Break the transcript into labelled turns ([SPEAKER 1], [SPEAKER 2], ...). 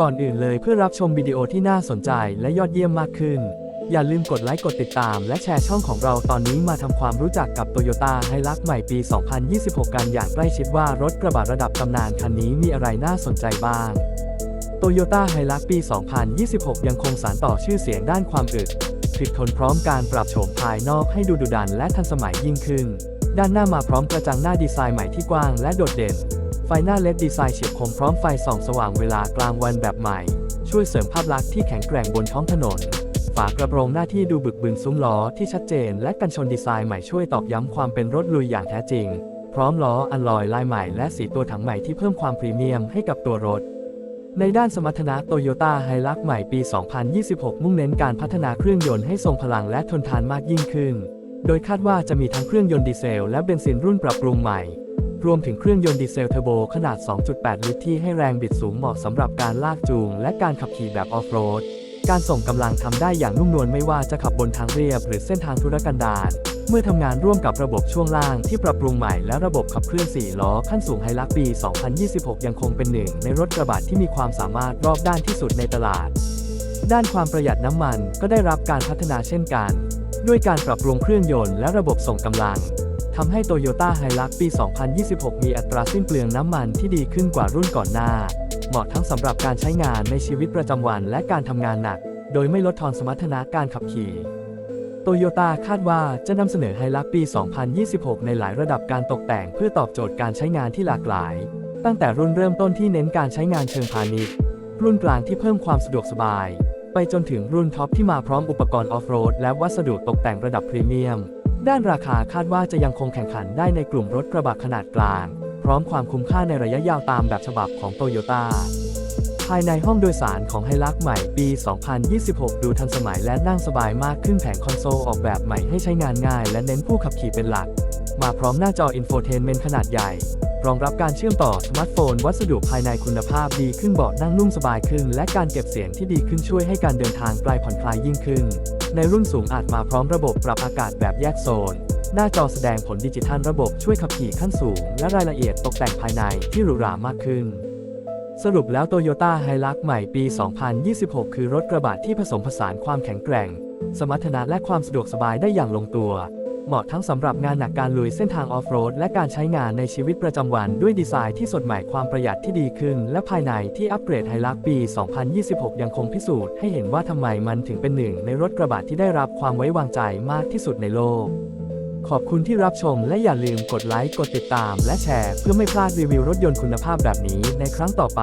[SPEAKER 1] ก่อนอื่นเลยเพื่อรับชมวิดีโอที่น่าสนใจและยอดเยี่ยมมากขึ้น อย่าลืมกดไลค์กดติดตาม และแชร์ช่องของเราตอนนี้มาทำความรู้จักกับ Toyota h i l u x ใหม่ปี 2026 กันอย่างใกล้ชิดว่ารถกระบะระดับตำนานคันนี้มีอะไรน่าสนใจบ้าง Toyota h i l u x ปี 2026 ยังคงสานต่อชื่อเสียงด้านความอึดถึกทนพร้อมการปรับโฉมภายนอกให้ดูดุดันและทันสมัยยิ่งขึ้น ด้านหน้ามาพร้อมกระจังหน้าดีไซน์ใหม่ที่กว้างและโดดเด่น ไฟหน้าเล็ดดีไซน์เฉียบคมพร้อมไฟส่องสว่างเวลากลางวันแบบใหม่ ช่วยเสริมภาพลักษณ์ที่แข็งแกร่งบนท้องถนน ฝากระโปรงหน้าที่ดูบึกบึนซุ้มล้อที่ชัดเจน และกันชนดีไซน์ใหม่ช่วยตอกย้ำความเป็นรถลุยอย่างแท้จริง พร้อมล้ออัลลอยลายใหม่ และสีตัวถังใหม่ที่เพิ่มความพรีเมียมให้กับตัวรถในด้านสมรรถนะโตโยต้าไฮลักใหม่ปี 2026 มุ่งเน้นการพัฒนาเครื่องยนต์ให้ทรงพลังและทนทานมากยิ่งขึ้น โดยคาดว่าจะมีทั้งเครื่องยนต์ดีเซลและเบนซินรุ่นปรับปรุงใหม่ รวมถึงเครื่องยนต์ดีเซลเทอร์โบขนาด 2.8 ลิตรที่ให้แรงบิดสูงเหมาะสำหรับการลากจูง และการขับขี่แบบออฟโรด การส่งกำลังทำได้อย่างนุ่มนวลไม่ว่าจะขับบนทางเรียบหรือเส้นทางธุรกันดารเมื่อทำงานร่วมกับระบบช่วงล่างที่ปรับปรุงใหม่และระบบขับเคลื่อน 4 ล้อขั้นสูงไฮลักปี 2026 ยังคงเป็นหนึ่งในรถกระบะที่มีความสามารถรอบด้านที่สุดในตลาด ด้านความประหยัดน้ำมันก็ได้รับการพัฒนาเช่นกัน ด้วยการปรับปรุงเครื่องยนต์และระบบส่งกำลัง ทำให้ Toyota h i l u x ปี 2026 มีอัตราสิ้นเปลืองน้ำมันที่ดีขึ้นกว่ารุ่นก่อนหน้า เหมาะทั้งสำหรับการใช้งานในชีวิตประจำวันและการทำงานหนัก โดยไม่ลดทอนสมรรถนะการขับขี่โตโยต้าคาดว่าจะนำเสนอไฮลักปี 2026 ในหลายระดับการตกแต่งเพื่อตอบโจทย์การใช้งานที่หลากหลาย ตั้งแต่รุ่นเริ่มต้นที่เน้นการใช้งานเชิงพาณิชย์ รุ่นกลางที่เพิ่มความสะดวกสบาย ไปจนถึงรุ่นท็อปที่มาพร้อมอุปกรณ์ออฟโรดและวัสดุตกแต่งระดับพรีเมียม ด้านราคาคาดว่าจะยังคงแข่งขันได้ในกลุ่มรถกระบะขนาดกลาง พร้อมความคุ้มค่าในระยะยาวตามแบบฉบับของโตโยต้าภายในห้องโดยสารของไฮลักใหม่ปี 2026 ดูทันสมัยและนั่งสบายมากขึ้นแผงคอนโซลออกแบบใหม่ให้ใช้งานง่ายและเน้นผู้ขับขี่เป็นหลัก มาพร้อมหน้าจออินโฟเทนเมนต์ขนาดใหญ่ รองรับการเชื่อมต่อสมาร์ทโฟน วัสดุภายในคุณภาพดีขึ้นเบาะนั่งนุ่มสบายขึ้น และการเก็บเสียงที่ดีขึ้นช่วยให้การเดินทางไกลผ่อนคลายยิ่งขึ้น ในรุ่นสูงอาจมาพร้อมระบบปรับอากาศแบบแยกโซน หน้าจอแสดงผลดิจิทัลระบบช่วยขับขี่ขั้นสูง และรายละเอียดตกแต่งภายในที่หรูหรามากขึ้น สรุปแล้ว Toyota h i l u x ใหม่ปี 2026 คือรถกระบะที่ผสมผสานความแข็งแกร่ง สมรรถนะและความสะดวกสบายได้อย่างลงตัว เหมาะทั้งสำหรับงานหนักการลุยเส้นทางออฟโรดและการใช้งานในชีวิตประจำวันด้วยดีไซน์ที่สดใหม่ความประหยัดที่ดีขึ้น และภายในที่อัปเกรดไฮลักปี 2026 ยังคงพิสูจน์ให้เห็นว่าทำไมมันถึงเป็นหนึ่งในรถกระบะที่ได้รับความไว้วางใจมากที่สุดในโลก ขอบคุณที่รับชมและอย่าลืมกดไลค์กดติดตาม และแชร์ เพื่อไม่พลาดรีวิวรถยนต์คุณภาพแบบนี้ในครั้งต่อไป